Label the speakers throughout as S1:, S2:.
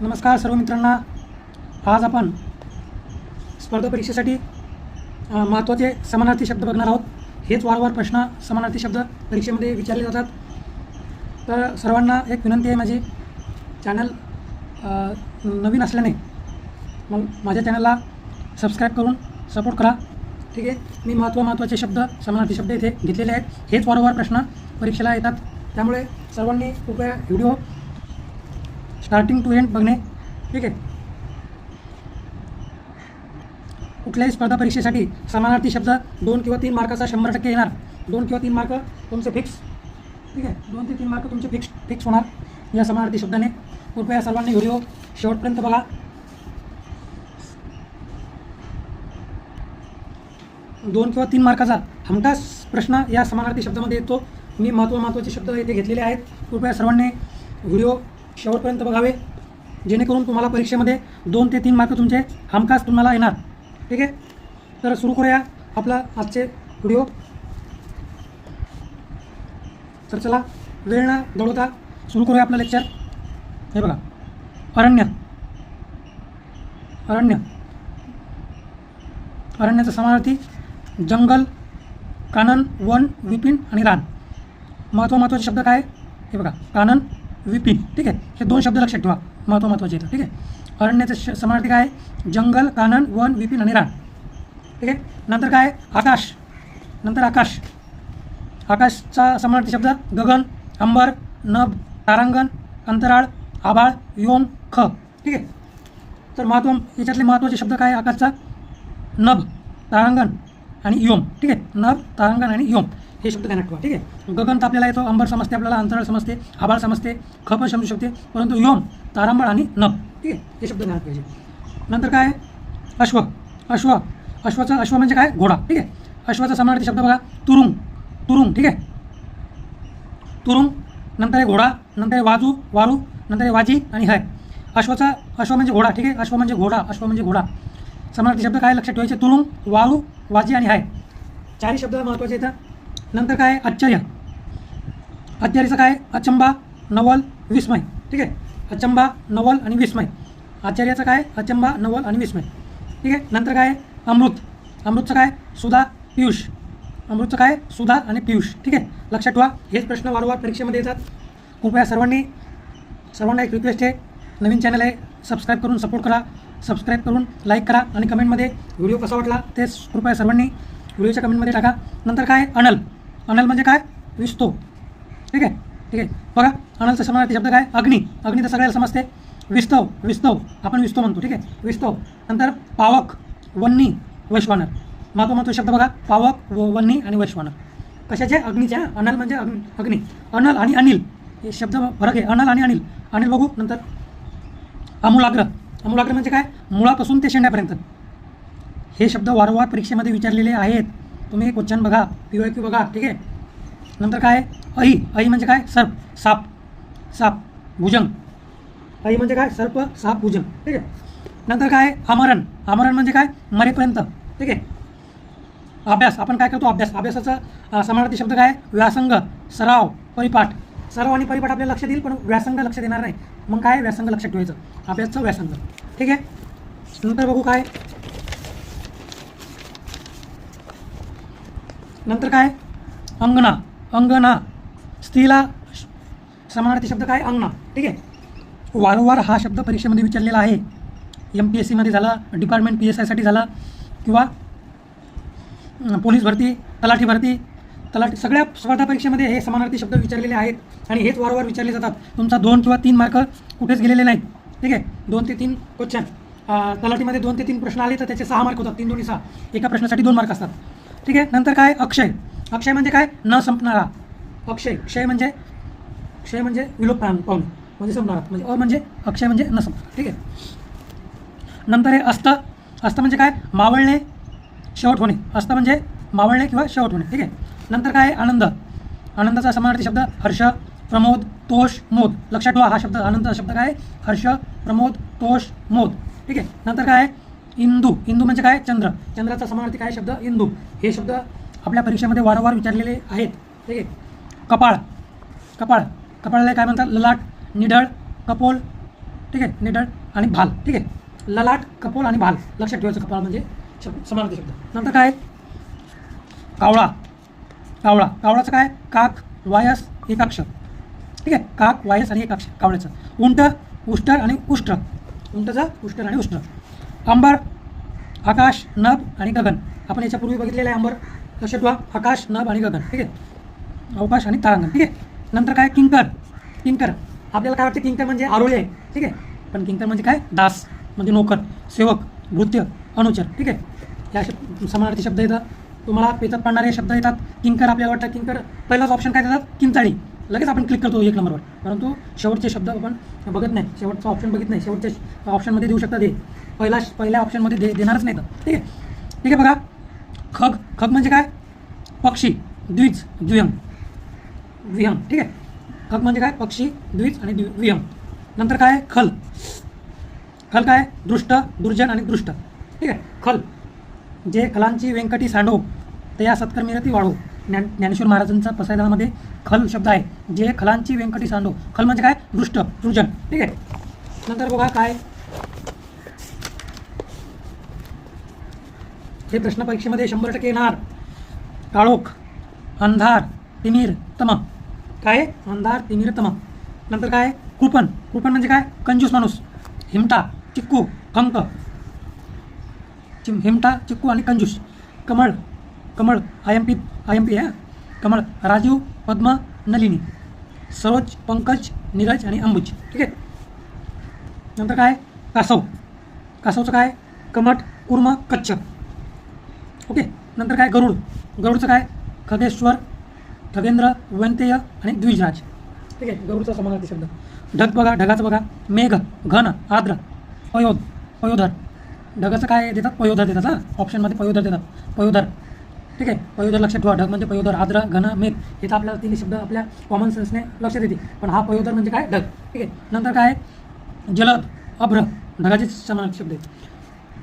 S1: नमस्कार सर्व मित्रांना. आज आपण स्पर्धा परीक्षेसाठी महत्त्वाचे समानार्थी शब्द बघणार आहोत. हेच वारंवार प्रश्न समानार्थी शब्द परीक्षेमध्ये विचारले जातात. तर सर्वांना एक विनंती आहे माझी. चॅनल नवीन असल्याने मग माझ्या चॅनलला सबस्क्राईब करून सपोर्ट करा. ठीक आहे? मी महत्त्व महत्त्वाचे शब्द समानार्थी शब्द इथे घेतलेले आहेत. हेच वारंवार प्रश्न परीक्षेला येतात. त्यामुळे सर्वांनी कृपया व्हिडिओ स्टार्टिंग टू एंड बघणे. ठीक आहे. कुठल्याही स्पर्धा परीक्षेसाठी समानार्थी शब्द दोन किंवा तीन मार्काचा शंभर टक्के येणार. दोन किंवा तीन मार्क तुमचे फिक्स ठीक आहे. दोन ते तीन मार्क तुमचे फिक्स फिक्स होणार या समानार्थी शब्दाने. कृपया सर्वांनी व्हिडिओ शेवटपर्यंत बघा. दोन किंवा तीन मार्काचा हमखास प्रश्न या समानार्थी शब्दामध्ये येतो. मी महत्त्व महत्त्वाचे शब्द येथे घेतलेले आहेत. कृपया सर्वांनी व्हिडिओ शेवटपर्यंत बघावे जेणेकरून तुम्हाला परीक्षेमध्ये दोन ते तीन मार्क तुमचे हमखास तुम्हाला येणार. ठीक आहे? तर सुरू करूया आपला आजचे व्हिडिओ तर चला वेळ ना दौडवता. सुरू करूया आपलं लेक्चर हे बघा. अरण्य. अरण्य. अरण्याचा समानार्थी जंगल कानन वन विपिन आणि रान. महत्त्व महत्त्वाचे शब्द काय? हे बघा. कानन विपिन ठीक आहे? हे दोन शब्द लक्षात ठेवा. महत्त्व महत्त्वाचे येतात ठीक आहे? अरण्याचे श समानार्थी काय? आहे? जंगल कानन वन विपिन आणि रान. ठीक आहे? नंतर काय? आहे? आकाश. नंतर आकाश. आकाशचा समानार्थी शब्द गगन अंबर नभ तारांगण अंतराळ आभाळ योम ख. ठीक आहे? तर महत्त्व याच्यातले महत्त्वाचे शब्द काय? आहे आकाशचा? नभ तारांगण आणि योम ठीक आहे? नभ तारांगण आणि योम हे शब्द ध्यानात ठेवा ठीक आहे? गगन तर आपल्याला येतो अंबर समजते आपल्याला अंतराळ समजते आभाळ समजते खप समजू शकते परंतु योम तारांबळ आणि नभ ठीक आहे? हे शब्द ध्यानात पाहिजे. नंतर काय? अश्व अश्व अश्वाचा अश्व म्हणजे काय? घोडा ठीक आहे? अश्वाचा समानार्थी शब्द बघा तुरुंग तुरुंग ठीक आहे? तुरुंग नंतर आहे घोडा नंतर आहे वाजू वारू नंतर आहे वाजी आणि हाय. अश्वाचा अश्व म्हणजे घोडा ठीक आहे? अश्व म्हणजे घोडा अश्व म्हणजे घोडा. समानार्थी शब्द काय लक्षात ठेवायचे? तुरुंग वाळू वाजी आणि हाय. चारही शब्द महत्त्वाचे येतात नंतर काय आहे? आश्चर्य आश्चर्याचं काय अचंबा नवल विस्मय. ठीक आहे? अचंबा नवल आणि विस्मय. आश्चर्याचं काय अचंबा नवल आणि विस्मय. ठीक आहे? नंतर काय आहे? अमृत. अमृतचं काय सुधा पियुष. अमृतचं काय सुधा आणि पियुष. ठीक आहे? लक्षात ठेवा. हेच प्रश्न वारंवार परीक्षेमध्ये येतात. कृपया सर्वांनी सर्वांना एक रिक्वेस्ट आहे. नवीन चॅनल आहे. सबस्क्राईब करून सपोर्ट करा. सबस्क्राईब करून लाईक करा. आणि कमेंटमध्ये व्हिडिओ कसा वाटला ते कृपया सर्वांनी व्हिडिओच्या कमेंटमध्ये टाका. नंतर काय अनल. अनल म्हणजे काय? विस्तो ठीक आहे? ठीक आहे. बघा अनलचा समानार्थी शब्द काय? अग्नी. अग्नी तर सगळ्याला समजते. विस्तव विस्तव आपण विस्तव म्हणतो ठीक आहे? विस्तव नंतर पावक वन्नी वैश्वानर. महत्त्व महत्त्व शब्द बघा. पावक व वन्नी आणि वैश्वानर. कशाचे? अग्नीचे. अनल म्हणजे अग्नी. अनल आणि अनिल. हे शब्द फरक आहे. अनल आणि अनिल. अनिल बघू नंतर अमूलाग्र. अमूलाग्र म्हणजे काय? मुळापासून ते शेंड्यापर्यंत. हे शब्द वारंवार परीक्षेमध्ये विचारलेले आहेत. तुम्ही क्वेश्चन बघा पी वाय क्यू बघा ठीक आहे? नंतर काय अई अई म्हणजे काय? सर्प. साप. साप. भुजंग. अई म्हणजे काय? सर्प साप भुजंग. ठीक आहे? नंतर काय आमरण. आमरण म्हणजे काय? मरेपर्यंत. ठीक आहे? अभ्यास. आपण काय करतो? अभ्यास. अभ्यासाचा समानार्थी शब्द काय व्यासंग. सराव. परिपाठ. सराव आणि परिपाठ आपल्याला लक्ष देईल पण व्यासंग लक्ष देणार नाही. मग काय व्यासंग लक्षात ठेवायचं. अभ्यासचं व्यासंग. ठीक आहे? नंतर बघू काय? नंतर काय? अंगणा. अंगणा. स्त्रीला श- समानार्थी शब्द काय? अंगणा. ठीक आहे? वारंवार हा शब्द परीक्षेमध्ये विचारलेला आहे. एम पी एस सीमध्ये झाला डिपार्टमेंट पी एस आयसाठी झाला किंवा पोलीस भरती तलाठी भरती तलाठी सगळ्या स्पर्धा परीक्षेमध्ये हे समानार्थी शब्द विचारलेले आहेत आणि हेच वारंवार विचारले जातात. तुमचा दोन किंवा तीन मार्क कुठेच गेलेले नाहीत. ठीक आहे? दोन ते तीन क्वेश्चन. तलाठीमध्ये दोन ते तीन प्रश्न आले तर त्याचे सहा मार्क होतात. तीन दोन्ही सहा. एका प्रश्नासाठी दोन मार्क असतात. ठीक आहे? नंतर काय? अक्षय. अक्षय म्हणजे काय? न संपणारा. अक्षय. क्षय म्हणजे? क्षय म्हणजे विलोप पाहून म्हणजे संपणारा. म्हणजे अ म्हणजे अक्षय म्हणजे न संपणार. ठीक आहे? नंतर हे अस्त. अस्त म्हणजे काय? मावळणे शेवट होणे अस्त म्हणजे मावळणे किंवा शेवट होणे ठीक आहे? नंतर काय? आहे? आनंद. आनंदाचा समानार्थी शब्द हर्ष प्रमोद तोष मोद. लक्षात ठेवा हा शब्द आनंदाचा शब्द काय? आहे? हर्ष प्रमोद तोष मोद. ठीक आहे? नंतर काय? आहे? इंदू. इंदू म्हणजे काय? चंद्र. चंद्राचा समानार्थी काय शब्द? इंदू. हे शब्द आपल्या परीक्षेमध्ये वारंवार विचारलेले आहेत. ठीक आहे? कपाळ. कपाळ. कपाळाला काय म्हणतात? ललाट निढळ कपोल. ठीक आहे? निढळ आणि भाल. ठीक आहे? ललाट कपोल आणि भाल. लक्षात ठेवायचं कपाळ म्हणजे शब्द समानार्थी शब्द. नंतर काय? कावळा. कावळा. कावळाचं काय? काक वायस एकाक्ष ठीक आहे? काक वायस आणि एकाक्ष कावळ्याचं. उंट उष्टर आणि उष्ट्र. उंटचं उष्टर आणि उष्ट्र अंबर आकाश नभ आणि गगन. आपण याच्यापूर्वी बघितलेलं आहे अंबर. लक्षात ठेवा आकाश नभ आणि गगन. ठीक आहे? अवकाश आणि तारांगण ठीक आहे? नंतर काय? किंकर. किंकर. आपल्याला काय वाटतं? किंकर म्हणजे आरोळी आहे. ठीक आहे? पण किंकर म्हणजे काय? दास. म्हणजे नोकर सेवक भृत्य अनुचर. ठीक आहे? या शब्द समानार्थी शब्द येतात. तुम्हाला पेचात पडणारे शब्द येतात. किंकर आपल्याला वाटतं? किंकर पहिलाच ऑप्शन काय देतात? किंचाळी. लगेच आपण क्लिक करतो एक नंबरवर परंतु शेवटचे शब्द आपण बघत नाही. शेवटचा ऑप्शन बघित नाही. शेवटच्या ऑप्शनमध्ये देऊ शकता ते. पहिला पहिल्या ऑप्शनमध्ये दे देणारच नाही तर. ठीक आहे? ठीक आहे बघा. खग. खग म्हणजे काय? पक्षी. द्विज. द्वियम द्वियम ठीक आहे? खग म्हणजे काय? पक्षी द्विज आणि द्वि नंतर काय? खल. खल काय? दृष्ट दुर्जन आणि दृष्ट. ठीक आहे? खल. जे खलांची व्यंकटी सांडो ते या सत्कर्मिरती वाढो ज्ञान ज्ञानेश्वर महाराजांचा पसायदानामध्ये खल शब्द आहे जे खलांची व्यंकटी सांडो. खल म्हणजे काय? दृष्ट सृजन. ठीक आहे? नंतर बघा काय? हे प्रश्न परीक्षेमध्ये शंभर टक्के येणार. काळोख अंधार तिमिर तम. काय? आहे? अंधार तिमिर तम. नंतर काय? कुपन. कृपण म्हणजे काय? कंजूस माणूस. हिमटा चिक्कू खंक चिम हिमटा चिक्कू आणि कंजूस. Kamal Kamal I M P I M P आहे कमळ राजीव पद्मा नलिनी सरोज पंकज नीरज आणि अंबुज. ठीक आहे? नंतर काय? कासव. कासवचं काय? कमट कुर्म कच्छ. ओके? नंतर काय? गरुड. गरुडचं काय? खगेश्वर खगेंद्र वंतेय आणि द्विजराज. ठीक आहे? गरुडचा समानार्थी शब्द. ढग बघा ढगाचं बघा. मेघ घन आर्द्र पयोध पयोधर. ढगाचं काय देतात? पयोधर देतात हां? ऑप्शनमध्ये पयोधर देतात. पयोधर. ठीक आहे? पयोदर लक्षात ठेवा. ढग म्हणजे पयोदर आद्र घन मेघ. हे तर आपल्याला तिन्ही शब्द आपल्या कॉमन सेन्सने लक्षात येते पण हा पयोदर म्हणजे काय? ढग. ठीक आहे? नंतर काय? जलद अभ्र. ढगाचे समान शब्द आहेत.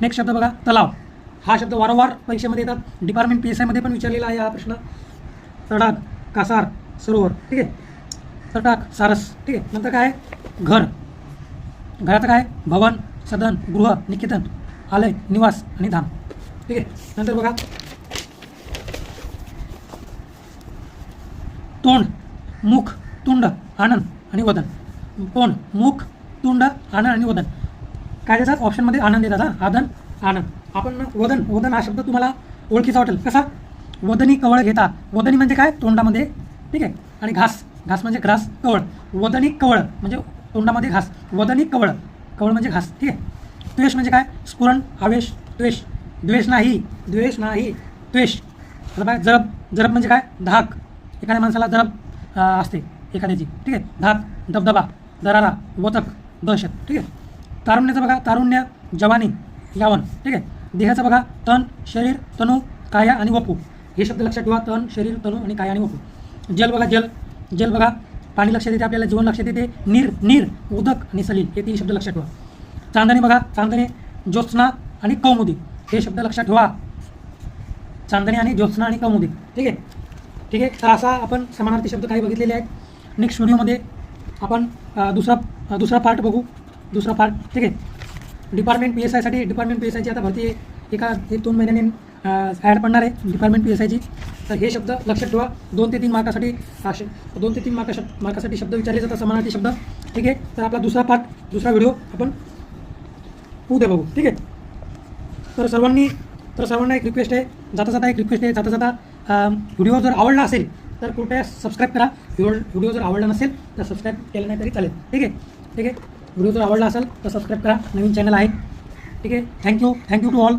S1: नेक्स्ट शब्द बघा तलाव. हा शब्द वारंवार परीक्षेमध्ये येतात. डिपार्टमेंट पी एस आयमध्ये पण विचारलेला आहे हा प्रश्न. तडाग कासार सरोवर. ठीक आहे? तटाक सारस. ठीक आहे? नंतर काय? घर. घराचं काय? भवन सदन गृह निकेतन आलय निवास आणि धाम. ठीक आहे? नंतर बघा. तोंड मुख तुंड आनंद आणि वदन. तोंड मुख तुंड आनंद आणि वदन. काय देतात ऑप्शनमध्ये आनंद देतात हा. आदन आनंद. आपण वदन वदन हा शब्द तुम्हाला ओळखीचा वाटेल. कसा? वदनी कवळ घेता. वदनी म्हणजे काय? तोंडामध्ये ठीक आहे? आणि घास. घास म्हणजे घास कवळ. वदनी कवळ म्हणजे तोंडामध्ये घास. वदनी कवळ. कवळ म्हणजे घास ठीक आहे? द्वेष म्हणजे काय? स्फुरण आवेश द्वेष. द्वेष नाही. द्वेष नाही. द्वेष. आता काय जरब. जरब म्हणजे काय? धाक. एखाद्या माणसाला दरब असते एखाद्याची ठीक आहे? धाक दबदबा दरारा वतक दहशत ठीक आहे? तारुण्याचं बघा तारुण्य जवानी यावन ठीक आहे? देहाचं बघा तन शरीर तनू काया आणि वपू. हे शब्द लक्षात ठेवा तन शरीर तनू आणि काया आणि वपू. जल बघा जल. जल बघा पाणी लक्षात येते आपल्याला जीवन लक्षात येते. नीर नीर उदक आणि सलील हे तीन शब्द लक्षात ठेवा. चांदणे बघा चांदणे ज्योत्स्ना आणि कौमुदी हे शब्द लक्षात ठेवा. चांदणे आणि ज्योत्स्ना आणि कौमुदी ठीक आहे? ठीक आहे? तर असा आपण समानार्थी शब्द काही बघितलेले आहेत. नेक्स्ट व्हिडिओमध्ये आपण दुसरा दुसरा पार्ट बघू. दुसरा पार्ट ठीक आहे? डिपार्टमेंट पी एस आयसाठी डिपार्टमेंट पी एस आयची आता भरती एका एक दोन महिन्याने ॲड पडणार आहे डिपार्टमेंट पी एस आयची तर हे शब्द लक्षात ठेवा. दोन ते तीन मार्कासाठी दोन ते तीन मार्का शब्द मार्कासाठी शब्द विचारले जातात समानार्थी शब्द. ठीक आहे? तर आपला दुसरा पार्ट दुसरा व्हिडिओ आपण उद्या बघू. ठीक आहे? तर सर्वांनी तर सर्वांना एक रिक्वेस्ट आहे. जाता जाता एक रिक्वेस्ट आहे. जाता जाता व्हिडिओ जर आवडला असेल तर कृपया सबस्क्राईब करा. व्हिडिओ जर आवडला नसेल तर सबस्क्राईब केलं नाही तरी चालेल. ठीक आहे? ठीक आहे? व्हिडिओ जर आवडला असेल तर सबस्क्राईब करा. नवीन चॅनल आहे. ठीक आहे? Thank you thank you to all